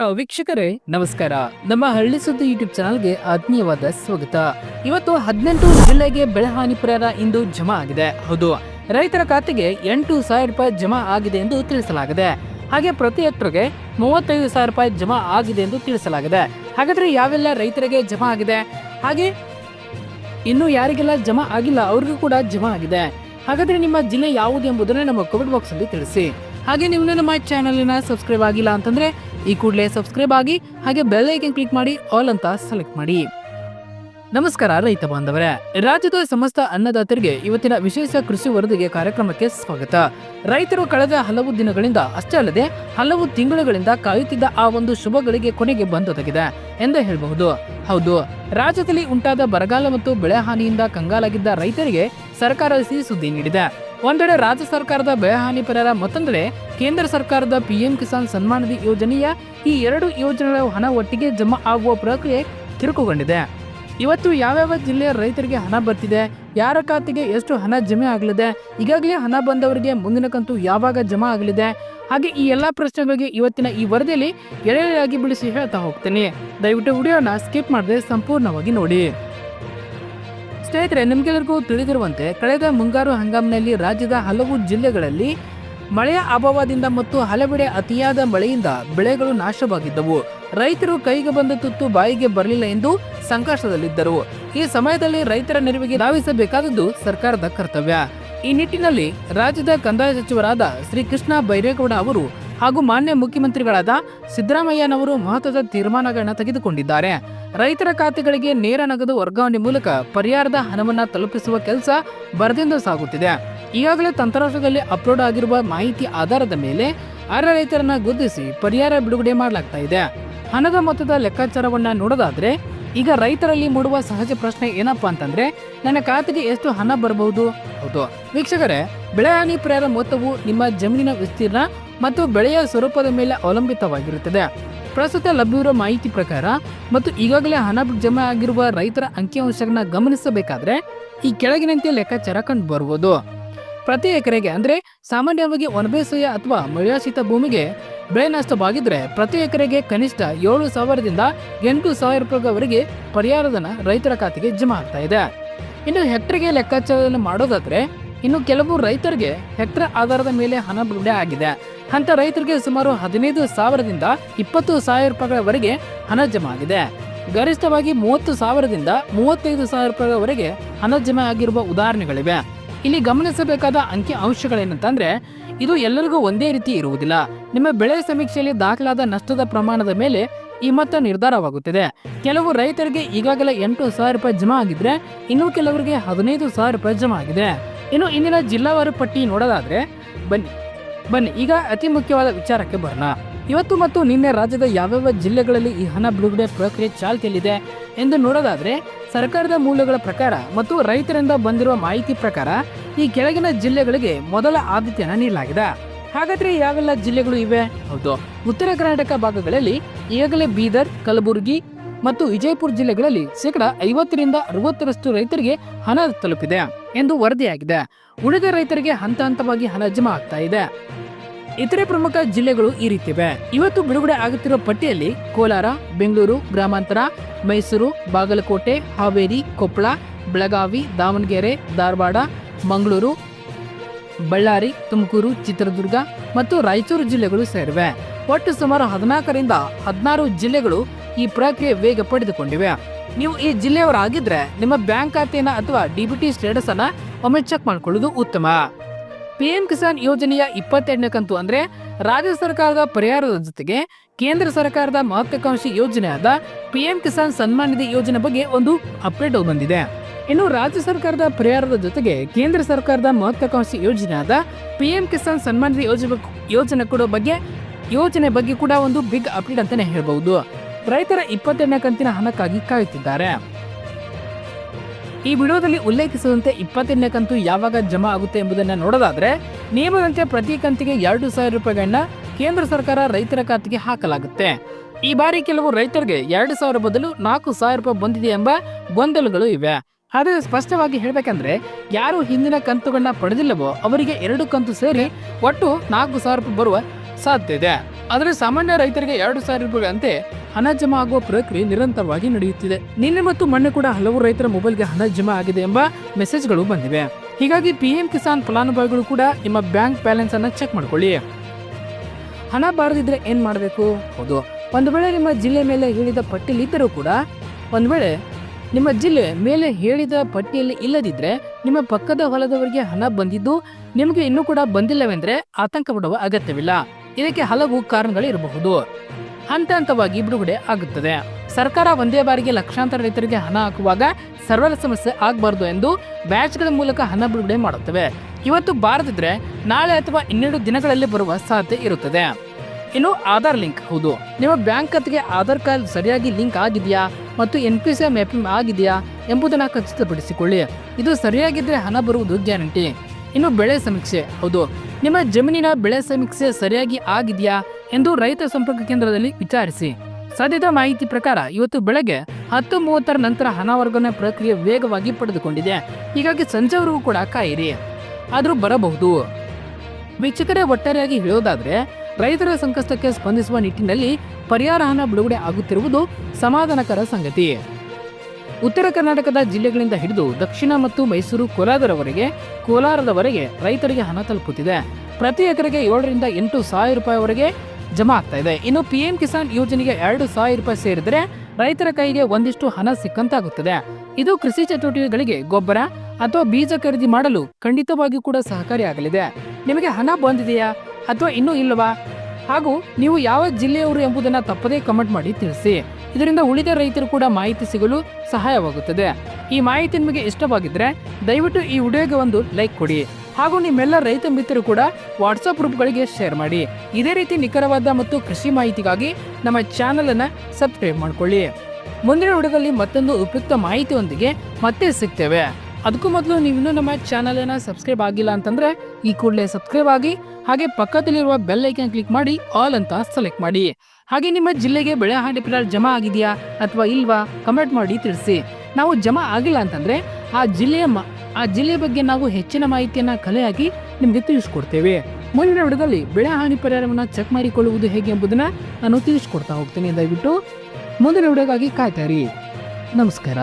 ವೀಕ್ಷಕರೇ, ನಮಸ್ಕಾರ. ನಮ್ಮ ಹಳ್ಳಿ ಸುದ್ದಿ ಯೂಟ್ಯೂಬ್ ಚಾನಲ್ಗೆ ಆತ್ಮೀಯವಾದ ಸ್ವಾಗತ. ಇವತ್ತು ಹದಿನೆಂಟು ಜಿಲ್ಲೆಗೆ ಬೆಳೆಹಾನಿ ಪರಿಹಾರ ಇಂದು ಜಮಾ ಆಗಿದೆ. ಹೌದು, ರೈತರ ಖಾತೆಗೆ ಎಂಟು ಸಾವಿರ ರೂಪಾಯಿ ಜಮಾ ಆಗಿದೆ ಎಂದು ತಿಳಿಸಲಾಗಿದೆ. ಹಾಗೆ ಪ್ರತಿ ಹೆಕ್ಟರ್ಗೆ ಮೂವತ್ತೈದು ಸಾವಿರ ರೂಪಾಯಿ ಜಮಾ ಆಗಿದೆ ಎಂದು ತಿಳಿಸಲಾಗಿದೆ. ಹಾಗಾದ್ರೆ ಯಾವೆಲ್ಲ ರೈತರಿಗೆ ಜಮಾ ಆಗಿದೆ? ಹಾಗೆ ಇನ್ನು ಯಾರಿಗೆಲ್ಲ ಜಮಾ ಆಗಿಲ್ಲ, ಅವ್ರಿಗೂ ಕೂಡ ಜಮಾ ಆಗಿದೆ. ಹಾಗಾದ್ರೆ ನಿಮ್ಮ ಜಿಲ್ಲೆ ಯಾವುದು ಎಂಬುದನ್ನು ನಮ್ಮ ಕಮೆಂಟ್ ಬಾಕ್ಸ್ ಅಲ್ಲಿ ತಿಳಿಸಿ. ಹಾಗೆ ನೀವು ನಮ್ಮ ಚಾನಲ್ನ ಸಬ್ಸ್ಕ್ರೈಬ್ ಆಗಿಲ್ಲ ಅಂತಂದ್ರೆ ಈ ಕೂಡಲೇ ಸಬ್ಸ್ಕ್ರೈಬ್ ಆಗಿ ಹಾಗೆ ಬೆಲ್ ಐಕನ್ ಕ್ಲಿಕ್ ಮಾಡಿ ಆಲ್ ಅಂತ ಸೆಲೆಕ್ಟ್ ಮಾಡಿ. ನಮಸ್ಕಾರ ರೈತ ಬಾಂಧವರೇ, ರಾಜ್ಯದ ಸಮಸ್ತ ಅನ್ನದಾತರಿಗೆ ಇವತ್ತಿನ ವಿಶೇಷ ಕೃಷಿ ವರದಿಗೆ ಕಾರ್ಯಕ್ರಮಕ್ಕೆ ಸ್ವಾಗತ. ರೈತರು ಕಳೆದ ಹಲವು ದಿನಗಳಿಂದ ಅಷ್ಟೇ ಅಲ್ಲದೆ ಹಲವು ತಿಂಗಳುಗಳಿಂದ ಕಾಯುತ್ತಿದ್ದ ಆ ಒಂದು ಶುಭ ಗಳಿಗೆ ಕೊನೆಗೆ ಬಂದೊದಗಿದೆ ಎಂದು ಹೇಳಬಹುದು. ಹೌದು, ರಾಜ್ಯದಲ್ಲಿ ಉಂಟಾದ ಬರಗಾಲ ಮತ್ತು ಬೆಳೆ ಹಾನಿಯಿಂದ ಕಂಗಾಲಾಗಿದ್ದ ರೈತರಿಗೆ ಸರ್ಕಾರ ಸಿಹಿ ಸುದ್ದಿ ನೀಡಿದೆ. ಒಂದೆಡೆ ರಾಜ್ಯ ಸರ್ಕಾರದ ಬೆಳೆಹಾನಿ ಪರಿಹಾರ ಮತ್ತೊಂದೆಡೆ ಕೇಂದ್ರ ಸರ್ಕಾರದ ಪಿಎಂ ಕಿಸಾನ್ ಸನ್ಮಾನ್ ನಿಧಿ ಯೋಜನೆಯ ಈ ಎರಡು ಯೋಜನೆಗಳ ಹಣ ಒಟ್ಟಿಗೆ ಜಮಾ ಆಗುವ ಪ್ರಕ್ರಿಯೆ ಚುರುಕುಗೊಂಡಿದೆ ಇವತ್ತು ಯಾವ್ಯಾವ ಜಿಲ್ಲೆಯ ರೈತರಿಗೆ ಹಣ ಬರ್ತಿದೆ, ಯಾರ ಖಾತೆಗೆ ಎಷ್ಟು ಹಣ ಜಮೆ ಆಗಲಿದೆ, ಈಗಾಗಲೇ ಹಣ ಬಂದವರಿಗೆ ಮುಂದಿನ ಕಂತು ಯಾವಾಗ ಜಮಾ ಆಗಲಿದೆ, ಹಾಗೆ ಈ ಎಲ್ಲ ಪ್ರಶ್ನೆಗಳಿಗೆ ಇವತ್ತಿನ ಈ ವರದಿಯಲ್ಲಿ ಎಳೆಯಾಗಿ ಬಿಡಿಸಿ ಹೇಳ್ತಾ ಹೋಗ್ತೇನೆ. ದಯವಿಟ್ಟು ವಿಡಿಯೋನ ಸ್ಕಿಪ್ ಮಾಡದೆ ಸಂಪೂರ್ಣವಾಗಿ ನೋಡಿ. ಸ್ನೇಹಿತರೆ ನಿಮಗೆಲ್ಲರಿಗೂ ತಿಳಿದಿರುವಂತೆ, ಕಳೆದ ಮುಂಗಾರು ಹಂಗಾಮಿನಲ್ಲಿ ರಾಜ್ಯದ ಹಲವು ಜಿಲ್ಲೆಗಳಲ್ಲಿ ಮಳೆಯ ಅಭಾವದಿಂದ ಮತ್ತು ಹಲವೆಡೆ ಅತಿಯಾದ ಮಳೆಯಿಂದ ಬೆಳೆಗಳು ನಾಶವಾಗಿದ್ದವು. ರೈತರು ಕೈಗೆ ಬಂದ ತುತ್ತು ಬಾಯಿಗೆ ಬರಲಿಲ್ಲ ಎಂದು ಸಂಕಷ್ಟದಲ್ಲಿದ್ದರು. ಈ ಸಮಯದಲ್ಲಿ ರೈತರ ನೆರವಿಗೆ ಧಾವಿಸಬೇಕಾದದ್ದು ಸರ್ಕಾರದ ಕರ್ತವ್ಯ. ಈ ನಿಟ್ಟಿನಲ್ಲಿ ರಾಜ್ಯದ ಕಂದಾಯ ಸಚಿವರಾದ ಶ್ರೀ ಕೃಷ್ಣ ಬೈರೇಗೌಡ ಅವರು ಹಾಗೂ ಮಾನ್ಯ ಮುಖ್ಯಮಂತ್ರಿಗಳಾದ ಸಿದ್ದರಾಮಯ್ಯನವರು ಮಹತ್ವದ ತೀರ್ಮಾನಗಳನ್ನ ತೆಗೆದುಕೊಂಡಿದ್ದಾರೆ. ರೈತರ ಖಾತೆಗಳಿಗೆ ನೇರ ನಗದು ವರ್ಗಾವಣೆ ಮೂಲಕ ಪರಿಹಾರದ ಹಣವನ್ನು ತಲುಪಿಸುವ ಕೆಲಸ ಬರದಿಂದ ಸಾಗುತ್ತಿದೆ. ಈಗಾಗಲೇ ತಂತ್ರಾಂಶದಲ್ಲಿ ಅಪ್ಲೋಡ್ ಆಗಿರುವ ಮಾಹಿತಿ ಆಧಾರದ ಮೇಲೆ ಅರ್ಹ ರೈತರನ್ನ ಗುದ್ದಿಸಿ ಪರಿಹಾರ ಬಿಡುಗಡೆ ಮಾಡಲಾಗ್ತಾ ಇದೆ. ಹಣದ ಮೊತ್ತದ ಲೆಕ್ಕಾಚಾರವನ್ನ ನೋಡೋದಾದ್ರೆ, ಈಗ ರೈತರಲ್ಲಿ ಮೂಡುವ ಸಹಜ ಪ್ರಶ್ನೆ ಏನಪ್ಪಾ ಅಂತಂದ್ರೆ, ನನ್ನ ಖಾತೆಗೆ ಎಷ್ಟು ಹಣ ಬರಬಹುದು? ಹೌದು. ವೀಕ್ಷಕರೇ, ಬೆಳೆ ಹಾನಿ ಪರಿಹಾರ ಮೊತ್ತವು ನಿಮ್ಮ ಜಮೀನಿನ ವಿಸ್ತೀರ್ಣ ಮತ್ತು ಬೆಳೆಯ ಸ್ವರೂಪದ ಮೇಲೆ ಅವಲಂಬಿತವಾಗಿರುತ್ತದೆ. ಪ್ರಸ್ತುತ ಲಭ್ಯವಿರುವ ಮಾಹಿತಿ ಪ್ರಕಾರ ಮತ್ತು ಈಗಾಗಲೇ ಹಣ ಜಮೆ ಆಗಿರುವ ರೈತರ ಅಂಕಿಅಂಶಗಳನ್ನ ಗಮನಿಸಬೇಕಾದ್ರೆ, ಈ ಕೆಳಗಿನಂತೆ ಲೆಕ್ಕಾಚಾರ ಕಂಡು ಪ್ರತಿ ಎಕರೆಗೆ, ಅಂದ್ರೆ ಸಾಮಾನ್ಯವಾಗಿ ಒಣಬೇಸಾಯ ಅಥವಾ ಮಳೆಯಾಶ್ರಿತ ಭೂಮಿಗೆ ಬೆಳೆ ನಷ್ಟವಾಗಿದ್ರೆ ಪ್ರತಿ ಎಕರೆಗೆ ಕನಿಷ್ಠ ಏಳು ಸಾವಿರದಿಂದ ಎಂಟು ಸಾವಿರ ರೂಪಾಯಿವರೆಗೆ ಪರಿಹಾರಧನ ರೈತರ ಖಾತೆಗೆ ಜಮಾ ಆಗ್ತಾ ಇದೆ. ಇನ್ನು ಹೆಕ್ಟರ್ಗೆ ಲೆಕ್ಕಾಚಾರ ಮಾಡೋದಾದ್ರೆ, ಇನ್ನು ಕೆಲವು ರೈತರಿಗೆ ಹೆಕ್ಟರ್ ಆಧಾರದ ಮೇಲೆ ಹಣ ಬಿಡುಗಡೆ ಆಗಿದೆ. ಅಂತ ರೈತರಿಗೆ ಸುಮಾರು ಹದಿನೈದು ಸಾವಿರದಿಂದ ಇಪ್ಪತ್ತು ಸಾವಿರ ರೂಪಾಯಿಗಳವರೆಗೆ ಹಣ ಜಮಾ ಆಗಿದೆ. ಗರಿಷ್ಠವಾಗಿ ಮೂವತ್ತು ಸಾವಿರದಿಂದ ಮೂವತ್ತೈದು ಸಾವಿರ ರೂಪಾಯಿವರೆಗೆ ಹಣ ಜಮಾ ಆಗಿರುವ ಉದಾಹರಣೆಗಳಿವೆ. ಇಲ್ಲಿ ಗಮನಿಸಬೇಕಾದ ಅಂಕಿ ಅಂಶಗಳೇನಂತಂದ್ರೆ ಇದು ಎಲ್ಲರಿಗೂ ಒಂದೇ ರೀತಿ ಇರುವುದಿಲ್ಲ. ನಿಮ್ಮ ಬೆಳೆ ಸಮೀಕ್ಷೆಯಲ್ಲಿ ದಾಖಲಾದ ನಷ್ಟದ ಪ್ರಮಾಣದ ಮೇಲೆ ಈ ಮೊತ್ತ ನಿರ್ಧಾರವಾಗುತ್ತದೆ. ಕೆಲವು ರೈತರಿಗೆ ಈಗಾಗಲೇ ಎಂಟು ಸಾವಿರ ರೂಪಾಯಿ ಜಮಾ ಆಗಿದ್ರೆ, ಇನ್ನು ಕೆಲವರಿಗೆ ಹದಿನೈದು ಸಾವಿರ ರೂಪಾಯಿ ಜಮಾ ಆಗಿದೆ. ಇನ್ನು ಇಂದಿನ ಜಿಲ್ಲಾವಾರು ಪಟ್ಟಿ ನೋಡೋದಾದ್ರೆ, ಬನ್ನಿ ಬನ್ನಿ, ಈಗ ಅತಿ ಮುಖ್ಯವಾದ ವಿಚಾರಕ್ಕೆ ಬರೋಣ. ಇವತ್ತು ಮತ್ತು ನಿನ್ನೆ ರಾಜ್ಯದ ಯಾವ್ಯಾವ ಜಿಲ್ಲೆಗಳಲ್ಲಿ ಈ ಹಣ ಬಿಡುಗಡೆ ಪ್ರಕ್ರಿಯೆ ಚಾಲ್ತಿಯಲ್ಲಿದೆ? ಎಂದು ನೋಡೋದಾದರೆ, ಸರ್ಕಾರದ ಮೂಲಗಳ ಪ್ರಕಾರ ಮತ್ತು ರೈತರಿಂದ ಬಂದಿರುವ ಮಾಹಿತಿ ಪ್ರಕಾರ ಈ ಕೆಳಗಿನ ಜಿಲ್ಲೆಗಳಿಗೆ ಮೊದಲ ಆದ್ಯತೆಯನ್ನು ನೀಡಲಾಗಿದೆ. ಹಾಗಾದ್ರೆ ಯಾವೆಲ್ಲ ಜಿಲ್ಲೆಗಳು ಇವೆ? ಹೌದು, ಉತ್ತರ ಕರ್ನಾಟಕ ಭಾಗಗಳಲ್ಲಿ ಈಗಾಗಲೇ ಬೀದರ್, ಕಲಬುರಗಿ ಮತ್ತು ವಿಜಯಪುರ ಜಿಲ್ಲೆಗಳಲ್ಲಿ ಶೇಕಡ ಐವತ್ತರಿಂದ ಅರವತ್ತರಷ್ಟು ರೈತರಿಗೆ ಹಣ ತಲುಪಿದೆ ಎಂದು ವರದಿಯಾಗಿದೆ. ಉಳಿದ ರೈತರಿಗೆ ಹಂತ ಹಂತವಾಗಿ ಹಣ ಜಮಾ ಆಗ್ತಾ ಇದೆ. ಇತರೆ ಪ್ರಮುಖ ಜಿಲ್ಲೆಗಳು ಈ ರೀತಿವೆ. ಇವತ್ತು ಬಿಡುಗಡೆ ಆಗುತ್ತಿರುವ ಪಟ್ಟಿಯಲ್ಲಿ ಕೋಲಾರ, ಬೆಂಗಳೂರು, ಗ್ರಾಮಾಂತರ, ಮೈಸೂರು, ಬಾಗಲಕೋಟೆ, ಹಾವೇರಿ, ಕೊಪ್ಪಳ, ಬೆಳಗಾವಿ, ದಾವಣಗೆರೆ, ಧಾರವಾಡ, ಮಂಗಳೂರು, ಬಳ್ಳಾರಿ, ತುಮಕೂರು, ಚಿತ್ರದುರ್ಗ ಮತ್ತು ರಾಯಚೂರು ಜಿಲ್ಲೆಗಳು ಸೇರಿವೆ. ಒಟ್ಟು ಸುಮಾರು ಹದಿನಾಲ್ಕರಿಂದ ಹದಿನಾರು ಜಿಲ್ಲೆಗಳು ಈ ಪ್ರಕ್ರಿಯೆ ವೇಗ ಪಡೆದುಕೊಂಡಿವೆ. ನೀವು ಈ ಜಿಲ್ಲೆಯವರಾಗಿದ್ರೆ ನಿಮ್ಮ ಬ್ಯಾಂಕ್ ಖಾತೆಯನ್ನ ಅಥವಾ ಡಿಬಿಟಿ ಸ್ಟೇಟಸ್ ಅನ್ನ ಒಮ್ಮೆ ಚೆಕ್ ಮಾಡಿಕೊಳ್ಳುವುದು ಉತ್ತಮ. ಪಿಎಂ ಕಿಸಾನ್ ಯೋಜನೆಯ ಇಪ್ಪತ್ತೆರಡನೇ ಕಂತು ಅಂದ್ರೆ ರಾಜ್ಯ ಸರ್ಕಾರದ ಪರಿಹಾರದ ಜೊತೆಗೆ ಕೇಂದ್ರ ಸರ್ಕಾರದ ಮಹತ್ವಾಕಾಂಕ್ಷಿ ಯೋಜನೆಯಾದ ಪಿಎಂ ಕಿಸಾನ್ ಸನ್ಮಾನ್ ನಿಧಿ ಯೋಜನೆ ಬಗ್ಗೆ ಒಂದು ಅಪ್ಡೇಟ್ ಬಂದಿದೆ. ಇನ್ನು ರಾಜ್ಯ ಸರ್ಕಾರದ ಪರಿಹಾರದ ಜೊತೆಗೆ ಕೇಂದ್ರ ಸರ್ಕಾರದ ಮಹತ್ವಾಕಾಂಕ್ಷಿ ಯೋಜನೆಯಾದ ಪಿಎಂ ಕಿಸಾನ್ ಸನ್ಮಾನ್ ನಿಧಿ ಯೋಜನೆ ಯೋಜನೆ ಕೊಡೋ ಬಗ್ಗೆ, ಯೋಜನೆ ಬಗ್ಗೆ ಕೂಡ ಒಂದು ಬಿಗ್ ಅಪ್ಡೇಟ್ ಅಂತಾನೆ ಹೇಳ್ಬಹುದು. ರೈತರ ಇಪ್ಪತ್ತೆರಡನೇ ಕಂತಿನ ಹಣಕ್ಕಾಗಿ ಕಾಯುತ್ತಿದ್ದಾರೆ. ಈ ವಿಡಿಯೋದಲ್ಲಿ ಉಲ್ಲೇಖಿಸಿದಂತೆ ಇಪ್ಪತ್ತನೇ ಕಂತು ಯಾವಾಗ ಜಮಾ ಆಗುತ್ತೆ ಎಂಬುದನ್ನು ನೋಡೋದಾದ್ರೆ, ನಿಯಮದಂತೆ ಪ್ರತಿ ಕಂತಿಗೆ ಎರಡು ಸಾವಿರ ರೂಪಾಯಿಗಳನ್ನ ಕೇಂದ್ರ ಸರ್ಕಾರ ರೈತರ ಖಾತೆಗೆ ಹಾಕಲಾಗುತ್ತೆ. ಈ ಬಾರಿ ಕೆಲವು ರೈತರಿಗೆ ಎರಡು ಸಾವಿರ ಬದಲು ನಾಲ್ಕು ಸಾವಿರ ರೂಪಾಯಿ ಬಂದಿದೆ ಎಂಬ ಗೊಂದಲಗಳು ಇವೆ. ಆದರೆ ಸ್ಪಷ್ಟವಾಗಿ ಹೇಳಬೇಕಂದ್ರೆ, ಯಾರು ಹಿಂದಿನ ಕಂತುಗಳನ್ನ ಪಡೆದಿಲ್ಲವೋ ಅವರಿಗೆ ಎರಡು ಕಂತು ಸೇರಿ ಒಟ್ಟು ನಾಲ್ಕು ಸಾವಿರ ರೂಪಾಯಿ ಬರುವ ಸಾಧ್ಯತೆ ಇದೆ. ಆದರೆ ಸಾಮಾನ್ಯ ರೈತರಿಗೆ ಎರಡು ಸಾವಿರ ರೂಪಾಯಿಗಳಂತೆ ಹಣ ಜಮಾ ಆಗುವ ಪ್ರಕ್ರಿಯೆ ನಿರಂತರವಾಗಿ ನಡೆಯುತ್ತಿದೆ. ನಿನ್ನೆ ಮತ್ತು ಮೊನ್ನೆ ಕೂಡ ಹಲವು ರೈತರ ಮೊಬೈಲ್ಗೆ ಹಣ ಜಮಾ ಆಗಿದೆ ಎಂಬ ಮೆಸೇಜ್ಗಳು ಬಂದಿವೆ. ಹೀಗಾಗಿ ಪಿ ಎಂ ಕಿಸಾನ್ ಫಲಾನುಭವಿಗಳು ಕೂಡ ನಿಮ್ಮ ಬ್ಯಾಂಕ್ ಬ್ಯಾಲೆನ್ಸ್ ಅನ್ನ ಚೆಕ್ ಮಾಡಿಕೊಳ್ಳಿ. ಹಣ ಬಾರದಿದ್ರೆ ಏನ್ ಮಾಡಬೇಕು? ಹೌದು. ಒಂದು ವೇಳೆ ನಿಮ್ಮ ಜಿಲ್ಲೆ ಮೇಲೆ ಹೇಳಿದ ಪಟ್ಟಿಯಲ್ಲಿ ಇದ್ದರೂ ಕೂಡ, ಒಂದು ವೇಳೆ ನಿಮ್ಮ ಜಿಲ್ಲೆ ಮೇಲೆ ಹೇಳಿದ ಪಟ್ಟಿಯಲ್ಲಿ ಇಲ್ಲದಿದ್ರೆ ನಿಮ್ಮ ಪಕ್ಕದ ಹೊಲದವರಿಗೆ ಹಣ ಬಂದಿದ್ದು ನಿಮಗೆ ಇನ್ನೂ ಕೂಡ ಬಂದಿಲ್ಲವೆಂದ್ರೆ ಆತಂಕ ಪಡುವ ಅಗತ್ಯವಿಲ್ಲ. ಇದಕ್ಕೆ ಹಲವು ಕಾರಣಗಳಿರಬಹುದು. ಹಂತ ಹಂತವಾಗಿ ಬಿಡುಗಡೆ ಆಗುತ್ತದೆ. ಸರ್ಕಾರ ಒಂದೇ ಬಾರಿಗೆ ಲಕ್ಷಾಂತರ ರೈತರಿಗೆ ಹಣ ಹಾಕುವಾಗ ಸರ್ವರ್ ಸಮಸ್ಯೆ ಆಗಬಾರ್ದು ಎಂದು ಬ್ಯಾಚ್ಗಳ ಮೂಲಕ ಹಣ ಬಿಡುಗಡೆ ಮಾಡುತ್ತವೆ. ಇವತ್ತು ಬಾರದಿದ್ರೆ ನಾಳೆ ಅಥವಾ ಇನ್ನೆರಡು ದಿನಗಳಲ್ಲಿ ಬರುವ ಸಾಧ್ಯತೆ ಇರುತ್ತದೆ. ಇನ್ನು ಆಧಾರ್ ಲಿಂಕ್ ಹೌದು. ನಿಮ್ಮ ಬ್ಯಾಂಕ್ ಖಾತೆಗೆ ಆಧಾರ್ ಕಾರ್ಡ್ ಸರಿಯಾಗಿ ಲಿಂಕ್ ಆಗಿದೆಯಾ ಮತ್ತು ಎನ್ ಪಿ ಸಿ ಮ್ಯಾಪಿಂಗ್ ಆಗಿದೆಯಾ ಎಂಬುದನ್ನು ಖಚಿತಪಡಿಸಿಕೊಳ್ಳಿ. ಇದು ಸರಿಯಾಗಿದ್ದರೆ ಹಣ ಬರುವುದು ಗ್ಯಾರಂಟಿ. ಇನ್ನು ಬೆಳೆ ಸಮೀಕ್ಷೆ ಹೌದು. ನಿಮ್ಮ ಜಮೀನಿನ ಬೆಳೆ ಸಮೀಕ್ಷೆ ಸರಿಯಾಗಿ ಆಗಿದೆಯಾ ಎಂದು ರೈತ ಸಂಪರ್ಕ ಕೇಂದ್ರದಲ್ಲಿ ವಿಚಾರಿಸಿ. ಸದ್ಯದ ಮಾಹಿತಿ ಪ್ರಕಾರ ಇವತ್ತು ಬೆಳಗ್ಗೆ ಹತ್ತು ಮೂವತ್ತರ ನಂತರ ಹಣ ವರ್ಗಾವಣೆ ಪ್ರಕ್ರಿಯೆ ವೇಗವಾಗಿ ಪಡೆದುಕೊಂಡಿದೆ. ಹೀಗಾಗಿ ಸಂಜೆವರೆಗೂ ಕೂಡ ಕಾಯಿರಿ. ಆದರೂ ಬರಬಹುದು. ವೀಕ್ಷಕರೇ, ಒಟ್ಟಾರೆಯಾಗಿ ಹೇಳೋದಾದರೆ, ರೈತರ ಸಂಕಷ್ಟಕ್ಕೆ ಸ್ಪಂದಿಸುವ ನಿಟ್ಟಿನಲ್ಲಿ ಪರಿಹಾರ ಹಣ ಬಿಡುಗಡೆ ಆಗುತ್ತಿರುವುದು ಸಮಾಧಾನಕರ ಸಂಗತಿ. ಉತ್ತರ ಕರ್ನಾಟಕದ ಜಿಲ್ಲೆಗಳಿಂದ ಹಿಡಿದು ದಕ್ಷಿಣ ಮತ್ತು ಮೈಸೂರು ಕೋಲಾರದವರೆಗೆ ಕೋಲಾರದವರೆಗೆ ರೈತರಿಗೆ ಹಣ ತಲುಪುತ್ತಿದೆ. ಪ್ರತಿ ಎಕರೆಗೆ ಏಳರಿಂದ ಎಂಟು ಸಾವಿರ ರೂಪಾಯಿವರೆಗೆ ಜಮಾ ಆಗ್ತಾ ಇದೆ. ಇನ್ನು ಪಿ ಎಂ ಕಿಸಾನ್ ಯೋಜನೆಗೆ ಎರಡು ಸಾವಿರ ರೂಪಾಯಿ ಸೇರಿದ್ರೆ ರೈತರ ಕೈಗೆ ಒಂದಿಷ್ಟು ಹಣ ಸಿಕ್ಕಂತಾಗುತ್ತದೆ. ಇದು ಕೃಷಿ ಚಟುವಟಿಕೆಗಳಿಗೆ ಗೊಬ್ಬರ ಅಥವಾ ಬೀಜ ಖರೀದಿ ಮಾಡಲು ಖಂಡಿತವಾಗಿಯೂ ಕೂಡ ಸಹಕಾರಿಯಾಗಲಿದೆ ನಿಮಗೆ ಹಣ ಬಂದಿದೆಯಾ ಅಥವಾ ಇನ್ನೂ ಇಲ್ಲವಾ? ಹಾಗೂ ನೀವು ಯಾವ ಜಿಲ್ಲೆಯವರು ಎಂಬುದನ್ನು ತಪ್ಪದೇ ಕಮೆಂಟ್ ಮಾಡಿ ತಿಳಿಸಿ. ಇದರಿಂದ ಉಳಿದ ರೈತರು ಕೂಡ ಮಾಹಿತಿ ಸಿಗಲು ಸಹಾಯವಾಗುತ್ತದೆ. ಈ ಮಾಹಿತಿ ನಿಮಗೆ ಇಷ್ಟವಾಗಿದ್ದರೆ ದಯವಿಟ್ಟು ಈ ವಿಡಿಯೋಗೆ ಒಂದು ಲೈಕ್ ಕೊಡಿ. ಹಾಗೂ ನಿಮ್ಮೆಲ್ಲ ರೈತ ಮಿತ್ರರು ಕೂಡ ವಾಟ್ಸಪ್ ಗ್ರೂಪ್ಗಳಿಗೆ ಶೇರ್ ಮಾಡಿ. ಇದೇ ರೀತಿ ನಿಖರವಾದ ಮತ್ತು ಕೃಷಿ ಮಾಹಿತಿಗಾಗಿ ನಮ್ಮ ಚಾನೆಲ್ ಅನ್ನ ಸಬ್ಸ್ಕ್ರೈಬ್ ಮಾಡಿಕೊಳ್ಳಿ. ಮುಂದಿನ ಹುಡುಗಲ್ಲಿ ಮತ್ತೊಂದು ಉಪಯುಕ್ತ ಮಾಹಿತಿಯೊಂದಿಗೆ ಮತ್ತೆ ಸಿಗ್ತೇವೆ. ಅದಕ್ಕೂ ಮೊದಲು ನೀವಿನ್ನೂ ನಮ್ಮ ಚಾನೆಲ್ ಅನ್ನ ಸಬ್ಸ್ಕ್ರೈಬ್ ಆಗಿಲ್ಲ ಅಂತಂದ್ರೆ ಈ ಕೂಡಲೇ ಸಬ್ಸ್ಕ್ರೈಬ್ ಆಗಿ, ಹಾಗೆ ಪಕ್ಕದಲ್ಲಿರುವ ಬೆಲ್ ಐಕನ್ ಕ್ಲಿಕ್ ಮಾಡಿ ಆಲ್ ಅಂತ ಸೆಲೆಕ್ಟ್ ಮಾಡಿ. ಹಾಗೆ ನಿಮ್ಮ ಜಿಲ್ಲೆಗೆ ಬೆಳೆ ಹಾನಿ ಪರಿಹಾರ ಜಮಾ ಆಗಿದೆಯಾ ಅಥವಾ ಇಲ್ವಾ ಕಮೆಂಟ್ ಮಾಡಿ ತಿಳಿಸಿ. ನಾವು ಜಮಾ ಆಗಿಲ್ಲ ಅಂತಂದ್ರೆ ಆ ಜಿಲ್ಲೆಯ ಆ ಜಿಲ್ಲೆ ಬಗ್ಗೆ ನಾವು ಹೆಚ್ಚಿನ ಮಾಹಿತಿಯನ್ನ ಕಲೆಯಾಗಿ ನಿಮಗೆ ತಿಳಿಸ್ಕೊಡ್ತೇವೆ. ಮುಂದಿನ ವಿಡದಲ್ಲಿ ಬೆಳೆ ಹಾನಿ ಪರಿಹಾರವನ್ನು ಚೆಕ್ ಮಾಡಿಕೊಳ್ಳುವುದು ಹೇಗೆ ಎಂಬುದನ್ನ ನಾನು ತಿಳಿಸ್ಕೊಡ್ತಾ ಹೋಗ್ತೇನೆ. ದಯವಿಟ್ಟು ಮುಂದಿನ ವಿಡಿಯೋಗಾಗಿ ಕಾಯ್ತಾರಿ ನಮಸ್ಕಾರ.